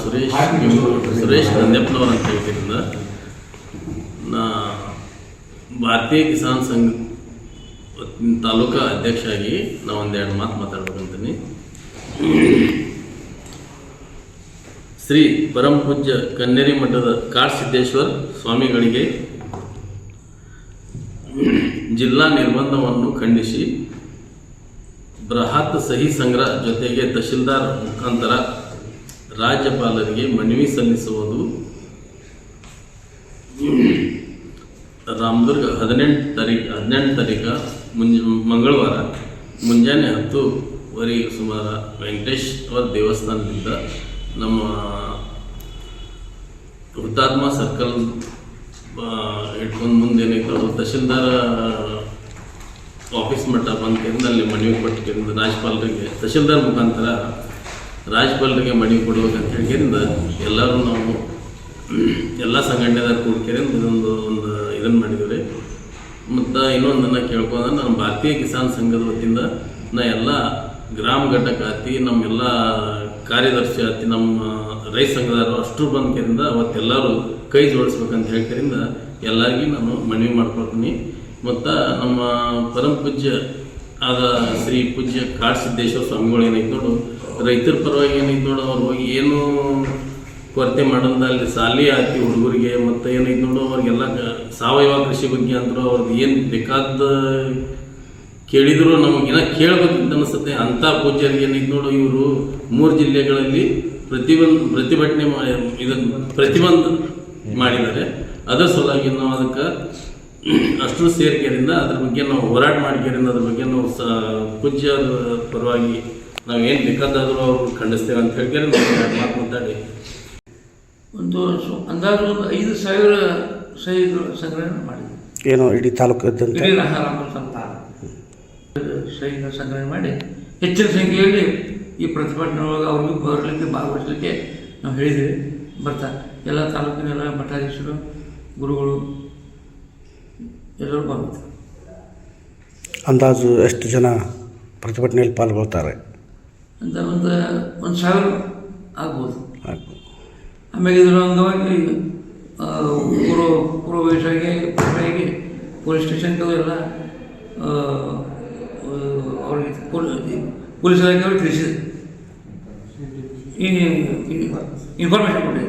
ಸುರೇಶ್ ಸುರೇಶ್ ನಂದ್ಯಪ್ಪನವ್ರು ಅಂತ ಹೇಳ್ತಿದ್ದ ನಾ ಭಾರತೀಯ ಕಿಸಾನ್ ಸಂಘ ತಾಲೂಕಾ ಅಧ್ಯಕ್ಷ ಆಗಿ ನಾ ಒಂದೆರಡು ಮಾತು ಮಾತಾಡ್ಬೇಕಂತೀನಿ. ಶ್ರೀ ಪರಂ ಪೂಜ್ಯ ಕನ್ನೇರಿ ಮಠದ ಕಾಡಸಿದ್ದೇಶ್ವರ್ ಸ್ವಾಮಿಗಳಿಗೆ ಜಿಲ್ಲಾ ನಿರ್ಬಂಧವನ್ನು ಖಂಡಿಸಿ ಬೃಹತ್ ಸಹಿ ಸಂಗ್ರಹ ಜೊತೆಗೆ ತಹಶೀಲ್ದಾರ್ ಮುಖಾಂತರ ರಾಜ್ಯಪಾಲರಿಗೆ ಮನವಿ ಸಲ್ಲಿಸುವುದು ರಾಮದುರ್ಗ ಹದಿನೆಂಟು ತಾರೀಕು ಹದಿನೆಂಟು ತಾರೀಕು ಮುಂಜ, ಮಂಗಳವಾರ ಮುಂಜಾನೆ ಹತ್ತುವರೆಗೆ ಸುಮಾರು ವೆಂಕಟೇಶ್ವರ ದೇವಸ್ಥಾನದಿಂದ ನಮ್ಮ ಹುತಾತ್ಮ ಸರ್ಕಲ್ ಇಟ್ಕೊಂಡು ಮುಂದೆ ಏನೈತೆ ಅದು ತಹಶೀಲ್ದಾರ ಆಫೀಸ್ ಮಟ್ಟ ಬಂದ್ಕಿಂದ ಅಲ್ಲಿ ಮನವಿ ಕೇಂದ್ರ ರಾಜ್ಯಪಾಲರಿಗೆ ತಹಶೀಲ್ದಾರ್ ಮುಖಾಂತರ ರಾಜ್ಯಪಾಲರಿಗೆ ಮನವಿ ಕೊಡ್ಬೇಕಂತ ಹೇಳಿರಿಂದ ಎಲ್ಲರೂ ನಾವು ಎಲ್ಲ ಸಂಘಟನೆದಾರ ಕೂಡ್ಕೆರಿಂದ ಇದೊಂದು ಒಂದು ಇದನ್ನು ಮಾಡಿದ್ದೀವಿ ಮತ್ತು ಇನ್ನೊಂದನ್ನು ಕೇಳ್ಕೊಂಡ್ರೆ ನಾನು ಭಾರತೀಯ ಕಿಸಾನ್ ಸಂಘದ ವತಿಯಿಂದ ನಾ ಎಲ್ಲ ಗ್ರಾಮ ಘಟಕ ಆತಿ ನಮ್ಮೆಲ್ಲ ಕಾರ್ಯದರ್ಶಿ ಆತಿ ನಮ್ಮ ರೈತ ಸಂಘದವರು ಅಷ್ಟು ಬಂದ್ಕಿಂದ ಅವತ್ತೆಲ್ಲರೂ ಕೈ ಜೋಡಿಸ್ಬೇಕಂತ ಹೇಳ್ಕರಿಂದ ಎಲ್ಲರಿಗೂ ನಾನು ಮನವಿ ಮಾಡ್ಕೊಳ್ತೀನಿ. ಮತ್ತು ನಮ್ಮ ಪರಮ ಪೂಜ್ಯ ಆದ ಶ್ರೀ ಪೂಜ್ಯ ಕಾಡ್ ಸಿದ್ದೇಶ್ವರ ಸ್ವಾಮಿಗಳು ಏನೈತೆ ನೋಡು, ರೈತರ ಪರವಾಗಿ ಏನೈತೆ ನೋಡು, ಅವ್ರು ಹೋಗಿ ಏನು ಕೊರತೆ ಮಾಡೋದ ಅಲ್ಲಿ, ಸಾಲಿ ಹಾಕಿ ಹುಡುಗರಿಗೆ. ಮತ್ತು ಏನೈತೆ ನೋಡು, ಅವ್ರಿಗೆಲ್ಲ ಸಾವಯವ ಕೃಷಿ ಬಗ್ಗೆ ಅಂದರು ಅವ್ರದ್ದು ಏನು ಬೇಕಾದ ಕೇಳಿದ್ರು ನಮಗಿನ್ನ ಕೇಳಬೇಕಂತ ಅನಿಸುತ್ತೆ. ಅಂಥ ಪೂಜ್ಯರಿಗೆ ಏನೈತೆ ನೋಡು, ಇವರು ಮೂರು ಜಿಲ್ಲೆಗಳಲ್ಲಿ ಪ್ರತಿಬಂಧ ಪ್ರತಿಭಟನೆ ಮಾಡಿ ಇದನ್ನು ಪ್ರತಿಬಂಧ ಮಾಡಿದ್ದಾರೆ. ಅದರ ಸಲುವಾಗಿ ನಾವು ಅದಕ್ಕೆ ಅಷ್ಟು ಸೇರಿಕೆಯಿಂದ ಅದ್ರ ಬಗ್ಗೆ ನಾವು ಹೋರಾಟ ಮಾಡಿಕೆರಿಂದ ಅದ್ರ ಬಗ್ಗೆ ನಾವು ಸ ಪೂಜ್ಯ ಪರವಾಗಿ ನಾವು ಏನು ಬೇಕಾದಾದರೂ ಅವ್ರು ಖಂಡಿಸ್ತೇವೆ ಅಂತ ಹೇಳ್ಕೊಂಡು ನಾವು ಮಾತು ಮಾತಾಡಿ. ಒಂದು ಅಂದಾಜು ಒಂದು ಐದು ಸಾವಿರ ಸಹಿ ಸಂಗ್ರಹಣೆ ಮಾಡಿದ್ವಿ. ಏನು ಇಡೀ ಸಂತ ಸಹಿನ ಸಂಗ್ರಹಣೆ ಮಾಡಿ ಹೆಚ್ಚಿನ ಸಂಖ್ಯೆಯಲ್ಲಿ ಈ ಪ್ರತಿಭಟನೆ ಒಳಗೆ ಅವ್ರಿಗೂ ಬರಲಿಕ್ಕೆ ಭಾಗವಹಿಸಲಿಕ್ಕೆ ನಾವು ಹೇಳಿದ್ದೀವಿ ಬರ್ತಾರೆ ಎಲ್ಲ ತಾಲೂಕಿನ ಎಲ್ಲ ಮಠಾಧೀಶರು ಗುರುಗಳು ಎಲ್ಲರೂ ಬರ್ತಾರೆ ಅಂದಾಜು ಎಷ್ಟು ಜನ ಪ್ರತಿಭಟನೆಯಲ್ಲಿ ಪಾಲ್ಗೊಳ್ತಾರೆ ಅಂತ ಒಂದು ಒಂದು ಸಾವಿರ ಆಗ್ಬೋದು ಆಗ್ಬೋದು. ಆಮೇಲೆ ಇದರ ಅಂಗವಾಗಿ ಪೂರ್ವ ಪೂರ್ವ ವಯಸ್ಸಾಗಿ ಪೂರ್ವಾಗಿ ಪೊಲೀಸ್ ಸ್ಟೇಷನ್ಗಳು ಎಲ್ಲ ಅವ್ರಿಗೆ ಪೊಲೀಸ್ ಇಲಾಖೆಯವರು ತಿಳಿಸಿದೆ ಇನ್ಫಾರ್ಮೇಷನ್ ಕೊಟ್ಟಿದೆ